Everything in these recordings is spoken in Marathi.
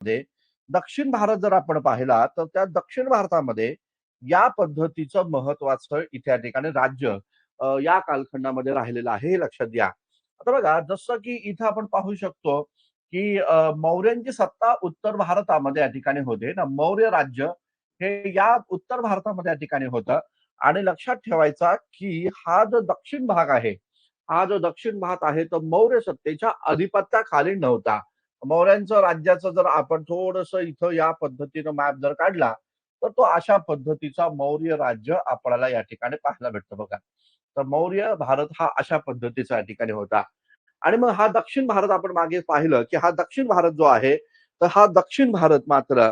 मध्ये दक्षिण भारत जर आपण पाहिला तर त्या दक्षिण भारतामध्ये या पद्धतीचं महत्वाचं इथे या ठिकाणी राज्य या कालखंडामध्ये राहिलेलं आहे हे लक्षात घ्या. आता बघा जसं की इथं आपण पाहू शकतो की मौर्यांची सत्ता उत्तर भारतामध्ये या ठिकाणी होते. ना मौर्य राज्य हे या उत्तर भारतामध्ये या ठिकाणी होतं. आणि लक्षात ठेवायचा की हा जो दक्षिण भाग आहे हा जो दक्षिण भाग आहे तो मौर्य सत्तेच्या अधिपत्याखाली नव्हता. मौर्यांचं राज्याचं जर आपण थोडस इथं या पद्धतीनं मॅप जर काढला तर तो अशा पद्धतीचा मौर्य राज्य आपल्याला या ठिकाणी पाहायला भेटतं बघा. तर मौर्य भारत हा अशा पद्धतीचा या ठिकाणी होता. आणि मग हा दक्षिण भारत आपण मागे पाहिलं की हा दक्षिण भारत जो आहे तर हा दक्षिण भारत मात्र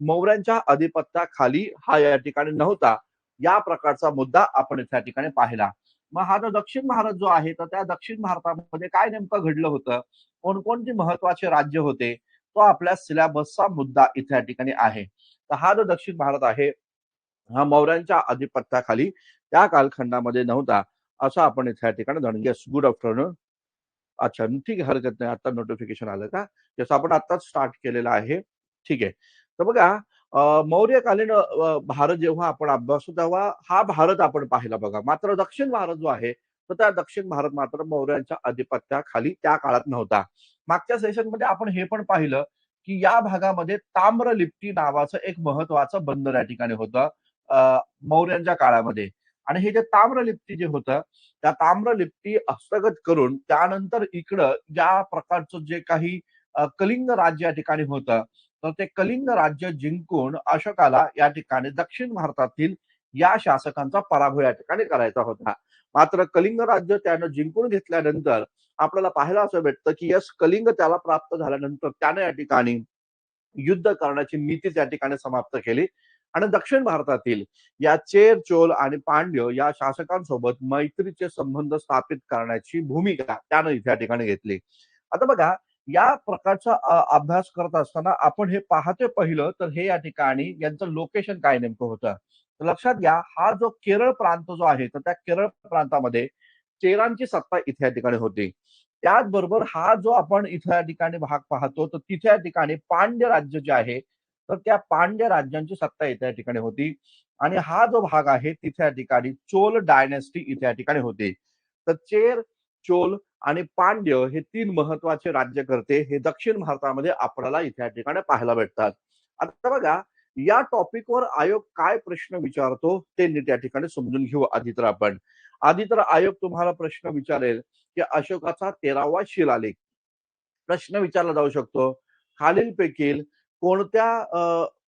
मौर्यांच्या अधिपत्याखाली हा या ठिकाणी नव्हता. या प्रकारचा मुद्दा आपण त्या ठिकाणी पाहिला. मग हा जो दक्षिण भारत जो आहे तर त्या दक्षिण भारतामध्ये काय नेमकं घडलं होतं? कोणकोणती महत्त्वाचे राज्य होते? तो आपल्या सिलेबसचा मुद्दा इथे या ठिकाणी आहे. तर हा जो दक्षिण भारत आहे हा मौर्यांच्या अधिपत्याखाली त्या कालखंडामध्ये नव्हता असं आपण इथे या ठिकाणी जाणून येस गुड आफ्टरनून अच्छा ठीक आहे हरकत नाही. आता नोटिफिकेशन आलं का? जसं आपण आताच स्टार्ट केलेलं आहे. ठीक आहे. तर बघा मौर्यकालीन भारत जेव्हा आपण अभ्यासू तेव्हा हा भारत आपण पाहिला बघा. मात्र दक्षिण भारत जो आहे तर त्या दक्षिण भारत मात्र मौर्यांच्या आधिपत्याखाली त्या काळात नव्हता. मागच्या सेशनमध्ये आपण हे पण पाहिलं की या भागामध्ये ताम्रलिप्ती नावाचं एक महत्वाचं बंदर या ठिकाणी होतं मौर्यांच्या काळामध्ये. आणि हे जे ताम्रलिप्ती जे होतं त्या ताम्रलिप्ती हस्तगत करून त्यानंतर इकडं या प्रकारचं जे काही कलिंग राज्य या ठिकाणी होतं तर ते कलिंग राज्य जिंकून अशोकाला या ठिकाणी दक्षिण भारतातील या शासकांचा पराभव या ठिकाणी करायचा होता. मात्र कलिंग राज्य त्यानं जिंकून घेतल्यानंतर आपल्याला पाहायला असं भेटतं की यस कलिंग त्याला प्राप्त झाल्यानंतर त्याने या ठिकाणी युद्ध करण्याची नीती त्या ठिकाणी समाप्त केली. आणि दक्षिण भारतातील या चेर चोल आणि पांड्य या शासकांसोबत मैत्रीचे संबंध स्थापित करण्याची भूमिका त्यानं इथे या ठिकाणी घेतली. आता बघा या प्रकारचा अभ्यास करत असताना आपण हे पाहते पहिलं तर हे या ठिकाणी यांचं लोकेशन काय नेमकं होतं? तर लक्षात घ्या हा जो केरळ प्रांत जो आहे तर त्या केरळ प्रांतामध्ये चेरांची सत्ता इथे या ठिकाणी होती. त्याचबरोबर हा जो आपण इथे या ठिकाणी भाग पाहतो तर तिथे या ठिकाणी पांड्य राज्य जे आहे तर त्या पांड्य राज्यांची सत्ता इथे या ठिकाणी होती. आणि हा जो भाग आहे तिथे या ठिकाणी चोल डायनेस्टी इथे या ठिकाणी होती. तर चेर चोल आणि पांड्य हे तीन महत्त्वाचे राज्यकर्ते हे दक्षिण भारतामध्ये आपल्याला इथे या ठिकाणी पाहायला भेटतात. आता बघा या टॉपिकवर आयोग काय प्रश्न विचारतो ते नीट या ठिकाणी समजून घेऊ आधी तर आपण. आधी तर आयोग तुम्हाला प्रश्न विचारेल की अशोकाचा तेरावा शिलालेख. प्रश्न विचारला जाऊ शकतो. खालीलपैकी कोणत्या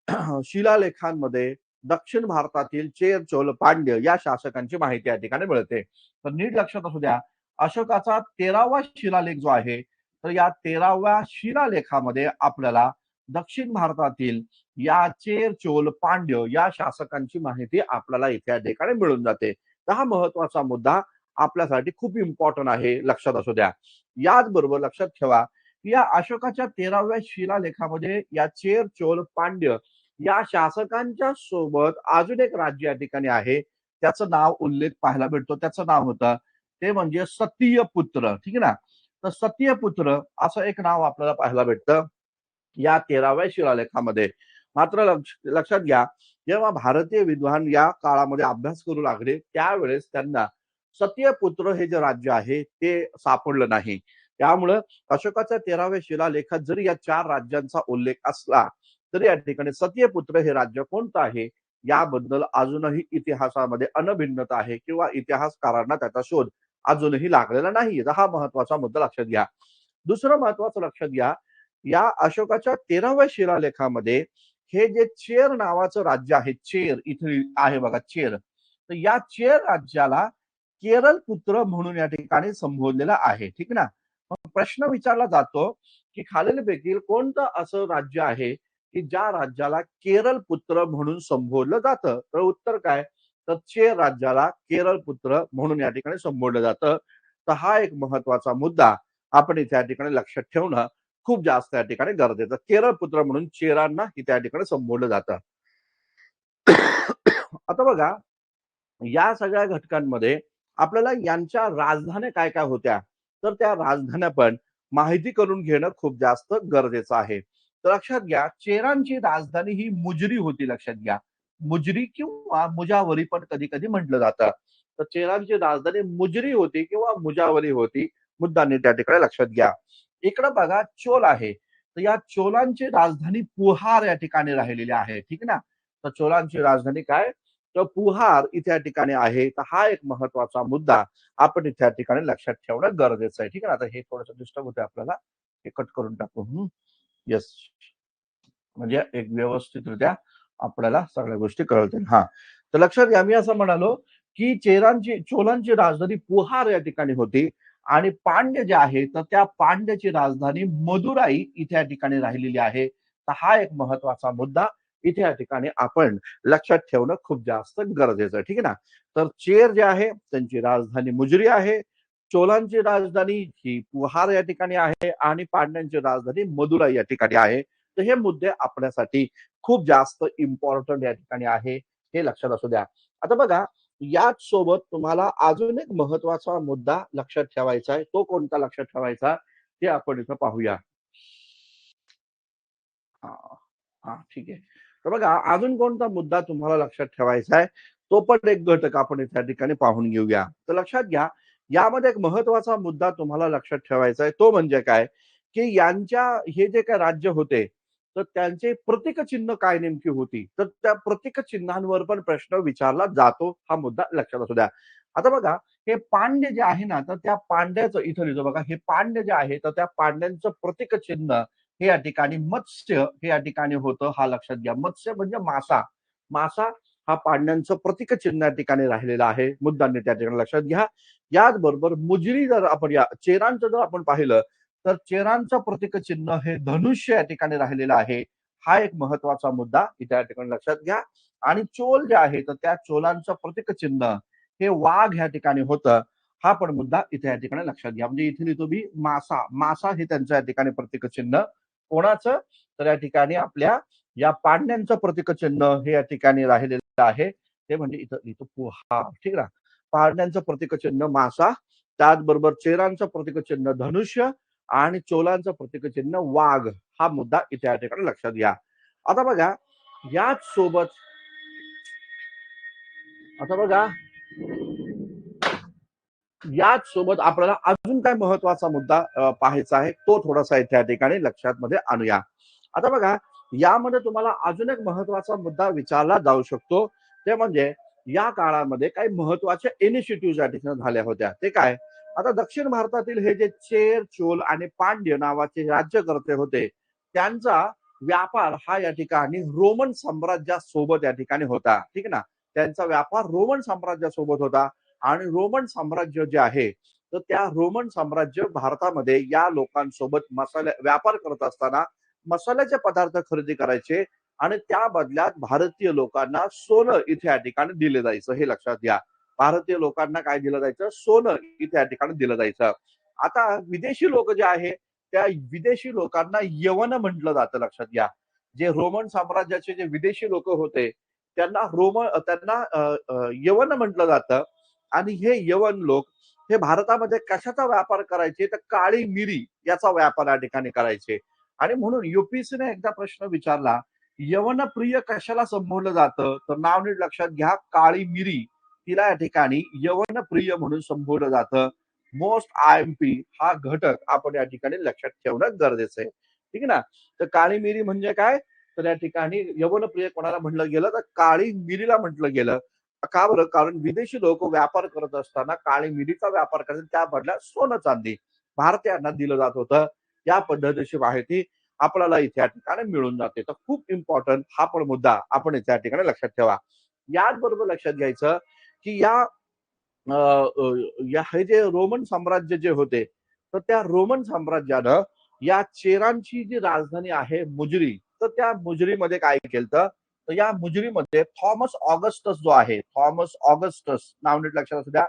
शिलालेखांमध्ये दक्षिण भारतातील चेर चोल पांड्य या शासकांची माहिती या ठिकाणी मिळते. तर नीट लक्षात असू द्या. अशोकाचा तेरावा शिलालेख जो आहे तर या तेराव्या शिलालेखामध्ये आपल्याला दक्षिण भारतातील या चेर चोल पांड्य या शासकांची माहिती आपल्याला इथे या ठिकाणी मिळून जाते. तर हा महत्त्वाचा मुद्दा आपल्यासाठी खूप इम्पॉर्टंट आहे लक्षात असू द्या. याच बरोबर लक्षात ठेवा की या अशोकाच्या तेराव्या शिलालेखामध्ये या चेर चोल पांड्य या शासकांच्या सोबत अजून एक राज्य या ठिकाणी आहे. त्याचं नाव उल्लेख पाहायला भेटतो त्याचं नाव होतं ते म्हणजे सतीय पुत्र ठीक आहे ना? तर सतीय पुत्र असं एक नाव आपल्याला पाहायला भेटतं. या तेराव्या शिलालेखामध्ये. मात्र लक्ष लक्षात घ्या जेव्हा भारतीय विद्वान या काळामध्ये अभ्यास करू लागले त्यावेळेस त्यांना सत्यपुत्र हे जे राज्य आहे ते सापडलं नाही. त्यामुळं अशोकाच्या तेराव्या शिलालेखात जरी या चार राज्यांचा उल्लेख असला तरी या ठिकाणी सत्यपुत्र हे राज्य कोणतं आहे? याबद्दल अजूनही इतिहासामध्ये अनभिन्नता आहे किंवा इतिहासकारांना त्याचा शोध अजूनही लागलेला नाही हा महत्त्वाचा मुद्दा लक्षात घ्या. दुसरं महत्वाचं लक्षात घ्या या अशोकाच्या तेराव्या शिलालेखामध्ये हे जे चेर नावाचं राज्य आहे चेर इथे आहे बघा चेर. तर या चेर राज्याला केरळ पुत्र म्हणून या ठिकाणी संबोधलेलं आहे ठीक ना? मग प्रश्न विचारला जातो की खालीलपैकी कोणतं असं राज्य आहे की ज्या राज्याला केरळ पुत्र म्हणून संबोधलं जातं? तर उत्तर काय? तर चेर राज्याला केरळ पुत्र म्हणून या ठिकाणी संबोधलं जातं. तर हा एक महत्त्वाचा मुद्दा आपण इथे या ठिकाणी लक्षात ठेवणं खूप जास्त या ठिकाणी गरजेचं. केरळ पुत्र म्हणून चेरांना इथे या ठिकाणी संबोधलं जातं. आता बघा या सगळ्या घटकांमध्ये आपल्याला यांच्या राजधान्या काय काय होत्या? तर त्या राजधान्या पण माहिती करून घेणं खूप जास्त गरजेचं आहे. तर लक्षात घ्या चेरांची राजधानी ही मुजरी होती लक्षात घ्या. मुजरी किंवा मुजावरी पण कधी कधी म्हटलं जातं. तर चेरांची राजधानी मुजरी होती किंवा मुजावरी होती मुद्दांनी त्या ठिकाणी लक्षात घ्या. इकडं बघा चोल आहे. तर या चोलांची राजधानी पुहार या ठिकाणी राहिलेली आहे ठीक ना? तर चोलांची राजधानी काय? तर पुहार इथे या ठिकाणी आहे. तर हा एक महत्त्वाचा मुद्दा आपण इथे या ठिकाणी लक्षात ठेवणं गरजेचं आहे ठीक आहे ना? आता हे थोडंसं डिस्टर्ब होतं आपल्याला. हे कट करून टाकू. येस म्हणजे एक व्यवस्थितरित्या आपल्याला सगळ्या गोष्टी कळतील. हा. तर लक्षात घ्या मी असं म्हणालो की चेरांची चोलांची राजधानी पुहार या ठिकाणी होती आणि पांड्य जे आहे तर त्या पांड्याची राजधानी मदुराई इथे या ठिकाणी राहिलेली आहे. तर हा एक महत्त्वाचा मुद्दा इथे या ठिकाणी आपण लक्षात ठेवणं खूप जास्त गरजेचं आहे. ठीक आहे ना? तर चेर जे आहे त्यांची राजधानी मुजरी आहे. चोलांची राजधानी ही पुहार या ठिकाणी आहे आणि पांड्यांची राजधानी मदुराई या ठिकाणी आहे. तर हे मुद्दे आपल्यासाठी खूप जास्त इम्पॉर्टंट या ठिकाणी आहे हे लक्षात असू द्या. आता बघा याच सोबत तुम्हाला अजून एक महत्त्वाचा मुद्दा लक्षात ठेवायचा आहे. तो कोणता लक्षात ठेवायचा? ते आपण इथं पाहूया. हा ठीक आहे. तर बघा अजून कोणता मुद्दा तुम्हाला लक्षात ठेवायचा आहे? तो पण एक घटक आपण त्या ठिकाणी पाहून घेऊया. तर लक्षात घ्या यामध्ये एक महत्त्वाचा मुद्दा तुम्हाला लक्षात ठेवायचा आहे. तो म्हणजे काय? की यांच्या हे जे काय राज्य होते तर त्यांचे प्रतीक चिन्ह काय नेमकी होती? तर त्या प्रतीक चिन्हांवर पण प्रश्न विचारला जातो हा मुद्दा लक्षात असू द्या. आता बघा हे पांड्य जे आहे ना तर त्या पांड्याचं इथं लिहितो बघा हे पांड्य जे आहे तर त्या पांड्यांचं प्रतीक चिन्ह हे या ठिकाणी मत्स्य हे या ठिकाणी होतं हा लक्षात घ्या. मत्स्य म्हणजे मासा. मासा हा पांड्यांचं प्रतीक चिन्ह या ठिकाणी राहिलेला आहे. मुद्दांनी त्या ठिकाणी लक्षात घ्या. याचबरोबर मुजरी जर आपण या चेरांचं जर आपण पाहिलं तर चेरांचं प्रतीक चिन्ह हे धनुष्य या ठिकाणी राहिलेलं आहे. हा एक महत्त्वाचा मुद्दा इथे या ठिकाणी लक्षात घ्या. आणि चोल जे आहे तर त्या चोलांचं प्रतीक चिन्ह हे वाघ या ठिकाणी होतं. हा पण मुद्दा इथे या ठिकाणी लक्षात घ्या. म्हणजे इथे लिहितो मी मासा. मासा हे त्यांचं या ठिकाणी प्रतीक चिन्ह. कोणाचं? तर या ठिकाणी आपल्या या पाडण्यांचं प्रतीक चिन्ह हे या ठिकाणी राहिलेलं आहे. ते म्हणजे इथं लिहितो पुहा. ठीक ना? पाडण्यांचं प्रतीक चिन्ह मासा. त्याचबरोबर चेरांचं प्रतीक चिन्ह धनुष्य. आणि चोलांचं प्रतीक चिन्ह वाघ हा मुद्दा इथे या ठिकाणी लक्षात घ्या. आता बघा याच सोबत आता बघा याच सोबत आपल्याला अजून काय महत्त्वाचा मुद्दा पाहायचा आहे तो थोडासा इथे या ठिकाणी लक्षात मध्ये आणूया. आता बघा यामध्ये तुम्हाला अजून एक महत्त्वाचा मुद्दा विचारला जाऊ शकतो ते म्हणजे या काळामध्ये काही महत्त्वाच्या इनिशिएटिव्ह या ठिकाणी झाल्या होत्या. ते काय? आता दक्षिण भारतातील हे जे चेर चोल आणि पांड्य नावाचे राज्यकर्ते होते त्यांचा व्यापार हा या ठिकाणी रोमन साम्राज्यासोबत या ठिकाणी होता. ठीक ना? त्यांचा व्यापार रोमन साम्राज्यासोबत होता आणि रोमन साम्राज्य जे आहे तर त्या रोमन साम्राज्य भारतामध्ये या लोकांसोबत मसाल्या व्यापार करत असताना मसाल्याचे पदार्थ खरेदी करायचे आणि त्या बदल्यात भारतीय लोकांना सोनं इथे या ठिकाणी दिले जायचं. हे लक्षात घ्या. भारतीय लोकांना काय दिलं जायचं? सोनं इथे या ठिकाणी दिलं जायचं. आता विदेशी लोक जे आहे त्या विदेशी लोकांना यवन म्हटलं जातं लक्षात घ्या. जे रोमन साम्राज्याचे जे विदेशी लोक होते त्यांना रोमन त्यांना यवन म्हटलं जातं. आणि हे यवन लोक हे भारतामध्ये कशाचा व्यापार करायचे? तर काळी मिरी याचा व्यापार या ठिकाणी करायचे. आणि म्हणून युपीसीने एकदा प्रश्न विचारला यवन प्रिय कशाला संबोधलं जातं? तर नाव नीट लक्षात घ्या काळी मिरी. तिला या ठिकाणी यवन प्रिय म्हणून संबोधलं जातं. मोस्ट आय एम पी हा घटक आपण या ठिकाणी लक्षात ठेवणं गरजेचं आहे. ठीक आहे ना? तर काळी मिरी म्हणजे काय? तर या ठिकाणी यवन प्रिय कोणाला म्हटलं गेलं? तर काळी मिरीला म्हटलं गेलं. का बरं? कारण विदेशी लोक व्यापार करत असताना काळी मिरीचा व्यापार करतात. त्या बदल्यात सोनं चांदी. भारतीयांना दिलं जात होतं. या पद्धतीची माहिती आपल्याला इथे या ठिकाणी मिळून जाते. तर खूप इम्पॉर्टंट हा पण मुद्दा आपण इथे या ठिकाणी लक्षात ठेवा. याच बरोबर लक्षात घ्यायचं की या या हे जे रोमन साम्राज्य जे होते तर त्या रोमन साम्राज्यानं या चेरांची जी राजधानी आहे मुजरी तर त्या मुजरीमध्ये काय केलं तर या मुजरीमध्ये थॉमस ऑगस्टस जो आहे थॉमस ऑगस्टस नाव नीट लक्षात असू द्या.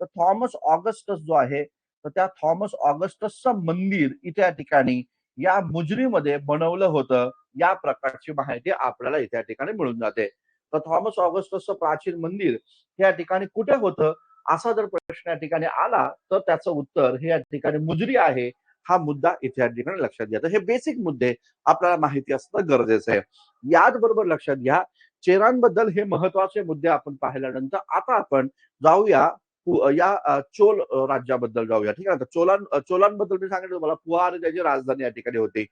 तर थॉमस ऑगस्टस जो आहे तर त्या थॉमस ऑगस्टसचं मंदिर इथे या ठिकाणी या मुजरीमध्ये बनवलं होतं. या प्रकारची माहिती आपल्याला इथे या ठिकाणी मिळून जाते. तर थॉमस ऑगस्टसचं प्राचीन मंदिर हे या ठिकाणी कुठे होतं? असा जर प्रश्न या ठिकाणी आला तर त्याचं उत्तर हे या ठिकाणी मुजरी आहे. हा मुद्दा इथे या ठिकाणी लक्षात घ्या. तर हे बेसिक मुद्दे आपल्याला माहिती असणं गरजेचं आहे. याच बरोबर लक्षात घ्या चेरांबद्दल हे महत्त्वाचे मुद्दे आपण पाहिल्यानंतर आता आपण जाऊया या चोल राज्याबद्दल जाऊया. ठीक आहे चोलां चोलांबद्दल मी सांगितलं तुम्हाला पुहार त्याची राजधानी या ठिकाणी होती.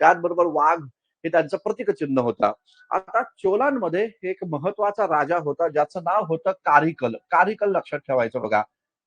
त्याचबरोबर वाघ हे त्यांचं प्रतीक चिन्ह होता. आता चोलांमध्ये एक महत्त्वाचा राजा होता ज्याचं नाव होतं कारिकल. कारिकल लक्षात ठेवायचं बघा.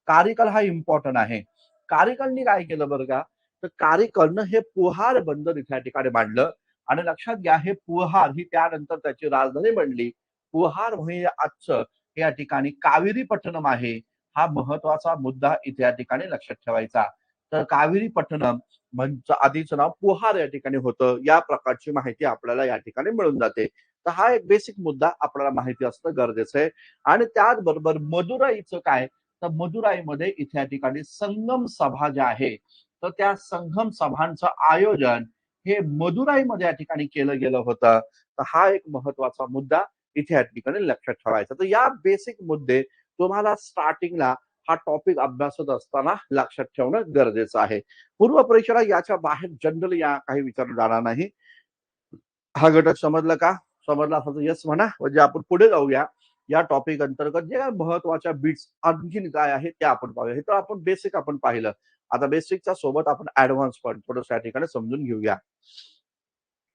कारिकल हा इम्पॉर्टंट आहे. कारिकलनी काय केलं बरं का? तर कारिकलनं हे पुहार बंदर इथे या ठिकाणी मांडलं. आणि लक्षात घ्या हे पुहार ही त्यानंतर त्याची राजधानी बनली. पुहार म्हणजे आजचं या ठिकाणी कावेरी पट्टणम आहे. हा महत्त्वाचा मुद्दा इथे या ठिकाणी लक्षात ठेवायचा. तर कावेरी पट्टणम म्हणजे आधीचं नाव पुहार या ठिकाणी होतं. या प्रकारची माहिती आपल्याला या ठिकाणी मिळून जाते. तर हा एक बेसिक मुद्दा आपल्याला माहिती असणं गरजेचं आहे. आणि त्याचबरोबर मदुराईचं काय? तर मदुराईमध्ये इथे या ठिकाणी संगम सभा ज्या आहे तर त्या संगम सभांचं आयोजन हे मदुराईमध्ये या ठिकाणी केलं गेलं होतं. तर हा एक महत्त्वाचा मुद्दा इथे या ठिकाणी लक्षात ठेवायचा. तर या बेसिक मुद्दे तुम्हाला स्टार्टिंगला हा टॉपिक अभ्यासत असताना लक्षात ठेवणं गरजेचं आहे. पूर्व परीक्षेला याच्या बाहेर जनरल या काही विचारलं जाणार नाही. हा घटक समजला का? समजला असं यस म्हणा. म्हणजे आपण पुढे जाऊया. या टॉपिक अंतर्गत जे काय महत्त्वाच्या बीट्स आणखीन काय आहे ते आपण पाहूया. हे तर आपण बेसिक आपण पाहिलं. आता बेसिकच्या सोबत आपण ऍडव्हान्स पण थोडस या ठिकाणी समजून घेऊया.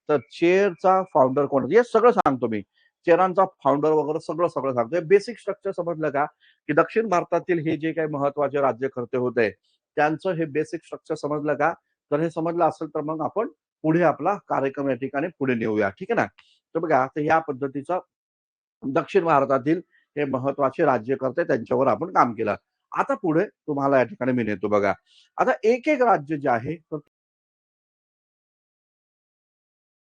तर चेअरचा फाउंडर कोण हे सगळं सांगतो मी. चेरांचा फाउंडर वगैरे सगळं सगळं सांगतो बेसिक स्ट्रक्चर समजलं का? की दक्षिण भारतातील हे जे काही महत्त्वाचे राज्यकर्ते होते त्यांचं हे बेसिक स्ट्रक्चर समजलं का? तर हे समजलं असेल तर मग आपण पुढे आपला कार्यक्रम या ठिकाणी पुढे नेऊया. ठीक आहे ना? तर बघा तर या पद्धतीचा दक्षिण भारतातील हे महत्त्वाचे राज्यकर्ते त्यांच्यावर आपण काम केलं. आता पुढे तुम्हाला या ठिकाणी मी नेतो बघा. आता एक एक राज्य जे आहे तर